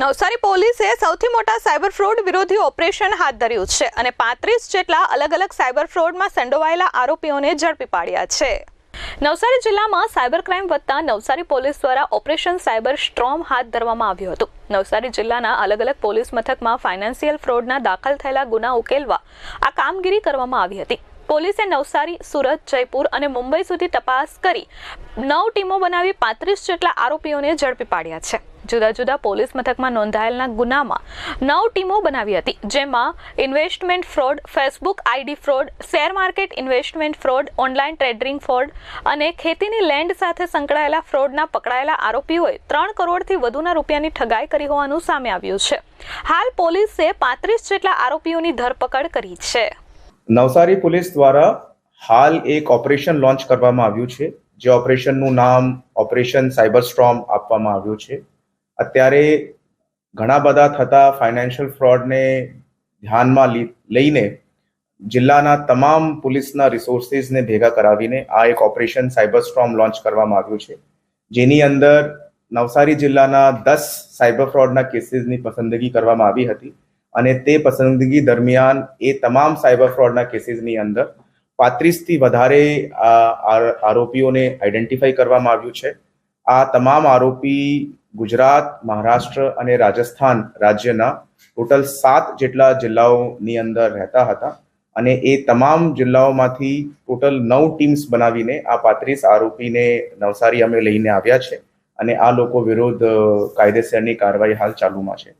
નવસારી પોલીસે સૌથી મોટા સાયબર ફ્રોડ વિરોધી ઓપરેશન હાથ ધર્યું છે અને પાંત્રીસ જેટલા અલગ અલગ સાયબર ફ્રોડમાં સંડોવાયેલા આરોપીઓને ઝડપી પાડ્યા છે. નવસારી જિલ્લામાં સાયબર ક્રાઇમ વધતા નવસારી પોલીસ દ્વારા ઓપરેશન સાયબર સ્ટ્રોમ હાથ ધરવામાં આવ્યું હતું. નવસારી જિલ્લાના અલગ અલગ પોલીસ મથકમાં ફાઇનાન્શિયલ ફ્રોડના દાખલ થયેલા ગુના ઉકેલવા આ કામગીરી કરવામાં આવી હતી. પોલીસે નવસારી, સુરત, જયપુર અને મુંબઈ સુધી તપાસ કરી નવ ટીમો બનાવી પાંત્રીસ જેટલા આરોપીઓને ઝડપી પાડ્યા છે. જુદા જુદા પોલીસ મથકમાં નોંધાયેલના ગુનામાં નવ ટીમો બનાવી હતી, જેમાં investment fraud, Facebook ID fraud, share market investment fraud, online trading fraud અને ખેતીની લેન્ડ સાથે સંકળાયેલા ફ્રોડના પકડાયેલા આરોપીઓએ ત્રણ કરોડથી વધુના રૂપિયાની ઠગાઈ કરી હોવાનું સામે આવ્યું છે. હાલ પોલીસે પાંત્રીસ જેટલા આરોપીઓની ધરપકડ કરી છે. નવસારી પોલીસ દ્વારા હાલ એક ઓપરેશન લોન્ચ કરવામાં આવ્યું છે, જે ઓપરેશનનું નામ ઓપરેશન સાયબર સ્ટ્રોમ આપવામાં આવ્યું છે. અત્યારે ઘણા બધા થતા ફાઇનાન્શિયલ ફ્રોડને ધ્યાનમાં લઈને જિલ્લાના તમામ પોલીસના રિસોર્સિસને ભેગા કરાવીને આ એક ઓપરેશન સાયબર સ્ટ્રોમ લોન્ચ કરવામાં આવ્યું છે. જેની અંદર નવસારી જિલ્લાના દસ સાયબર ફ્રોડના કેસીસની પસંદગી કરવામાં આવી હતી અને તે પસંદગી દરમિયાન એ તમામ સાયબર ફ્રોડના કેસીસની અંદર પાંત્રીસથી વધારે આરોપીઓને આઈડેન્ટિફાઈ કરવામાં આવ્યું છે. આ તમામ આરોપી ગુજરાત, મહારાષ્ટ્ર અને રાજસ્થાન રાજ્યના ટોટલ સાત જેટલા જિલ્લાઓની અંદર રહેતા હતા અને એ તમામ જિલ્લાઓમાંથી ટોટલ નવ ટીમ્સ બનાવીને આ પાંત્રીસ આરોપીને નવસારી અમે લઈને આવ્યા છે અને આ લોકો વિરુદ્ધ કાયદેસરની કાર્યવાહી હાલ ચાલુમાં છે.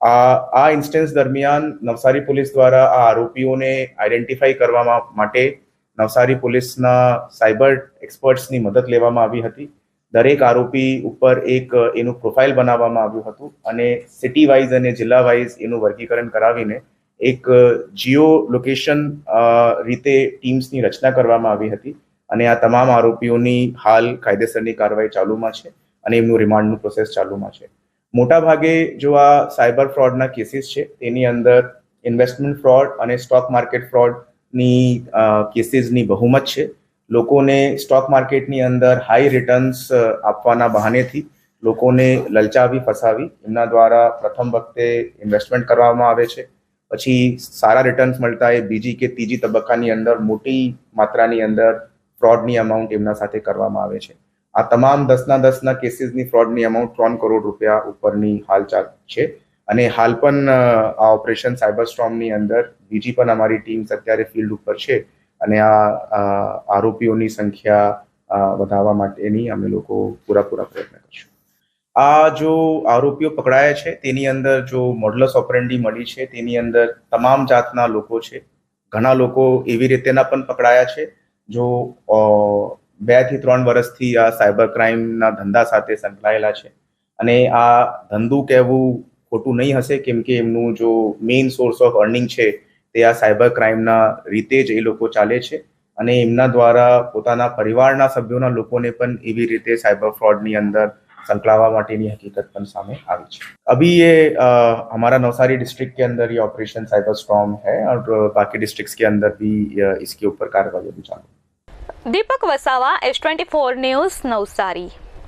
આ આ ઇન્સ્ટન્સ દરમિયાન નવસારી પોલીસ દ્વારા આ આરોપીઓને આઈડેન્ટિફાઈ કરવા માટે નવસારી પોલીસના સાયબર એક્સપર્ટ્સની મદદ લેવામાં આવી હતી. દરેક આરોપી ઉપર એક એનું પ્રોફાઇલ બનાવવામાં આવ્યું હતું અને સિટી વાઇઝ અને જિલ્લા વાઇઝ એનું વર્ગીકરણ કરાવીને એક જીઓ લોકેશન રીતે ટીમ્સની રચના કરવામાં આવી હતી અને આ તમામ આરોપીઓની હાલ કાયદેસરની કાર્યવાહી ચાલુમાં છે અને એમનું રિમાન્ડનું પ્રોસેસ ચાલુમાં છે. મોટા ભાગે જો આ સાયબર ફ્રોડના કેસીસ છે, તેની અંદર ઇન્વેસ્ટમેન્ટ ફ્રોડ અને સ્ટોક માર્કેટ ફ્રોડની કેસીસની બહુમત છે. લોકોને સ્ટોક માર્કેટની અંદર હાઈ રિટર્ન્સ આપવાના બહાનેથી લોકોને લલચાવી, ફસાવી એમના દ્વારા પ્રથમ વખતે ઇન્વેસ્ટમેન્ટ કરવામાં આવે છે. પછી સારા રિટર્ન્સ મળતા એ બીજી કે ત્રીજી તબક્કાની અંદર મોટી માત્રાની અંદર ફ્રોડની અમાઉન્ટ એમના સાથે કરવામાં આવે છે. આ તમામ દસના દસના કેસીસની ફ્રોડની અમાઉન્ટ ત્રણ કરોડ રૂપિયા ઉપરની હાલ ચાલ છે. અને હાલ પણ આ ઓપરેશન સાયબર સ્ટ્રોમની અંદર બીજી પણ અમારી ટીમ્સ અત્યારે ફિલ્ડ ઉપર છે. અને આ આરોપીઓની સંખ્યા વધારવા માટેની અમે લોકો પૂરાપૂરા પૂરા પ્રયત્ન કરીશું. આ જો આરોપીઓ પકડાયા છે, તેની અંદર જો મોડલસ ઓપરેન્ડી મળી છે, તેની અંદર તમામ જાતના લોકો છે. ઘણા લોકો એવી રીતેના પણ પકડાયા છે. જો બેથી ત્રણ વર્ષથી આ સાયબર ક્રાઇમના ધંધા સાથે સંકળાયેલા છે. અને આ ધંધું કહેવું ખોટું નહીં હશે, કેમ કે એમનું જો મેઇન સોર્સ ઓફ અર્નિંગ છે તે આ સાયબર ક્રાઇમના રીતે જ એ લોકો ચાલે છે અને એમના દ્વારા પોતાના પરિવારના સભ્યોના લોકોને પણ એવી રીતે સાયબર ફ્રોડની અંદર સંકળાવા માટેની હકીકત પણ સામે આવી છે અભી ये हमारा नवसारी डिस्ट्रिक्ट के अंदर ये ऑपरेशन साइबर स्टॉर्म है और बाकी डिस्ट्रिक्ट्स के अंदर भी इसके ऊपर कार्रवाई अभी चालू Deepak Vasava S twenty four news Navsari